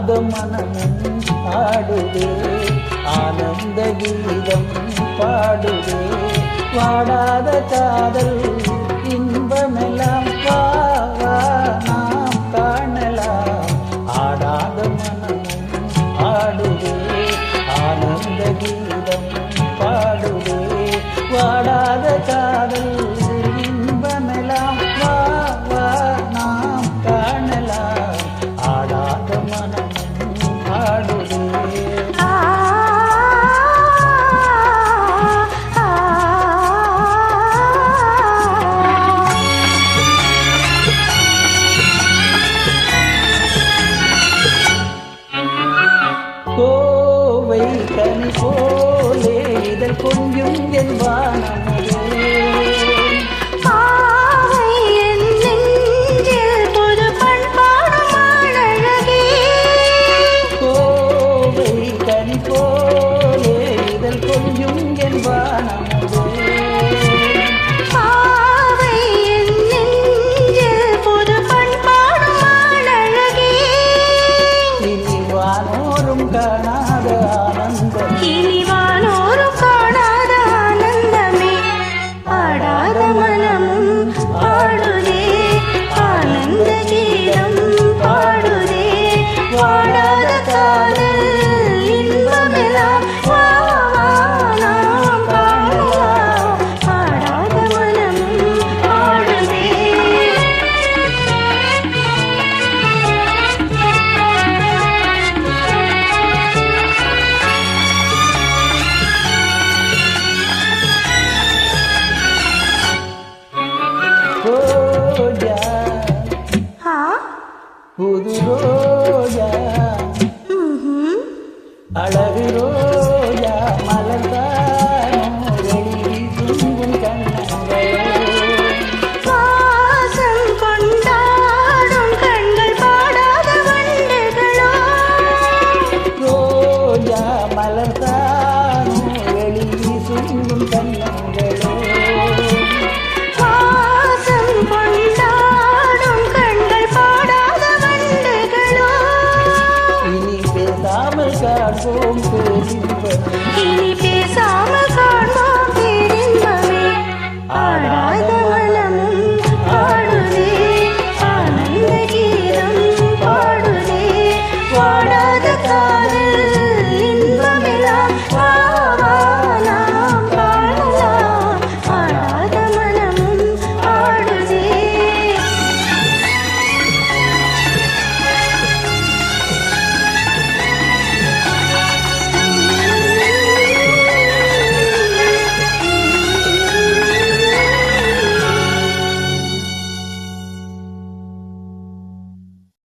ஆத மனமும் ஆடுவே ஆனந்த கீதம் பாடுவே. வாடாத காதல் இன்னும் கோவை கனி போலே இதழ் கொஞ்சும் என் வானமதே. புது ரோஜா அழகு ரோஜா సోంపేరి నిలిపే సామ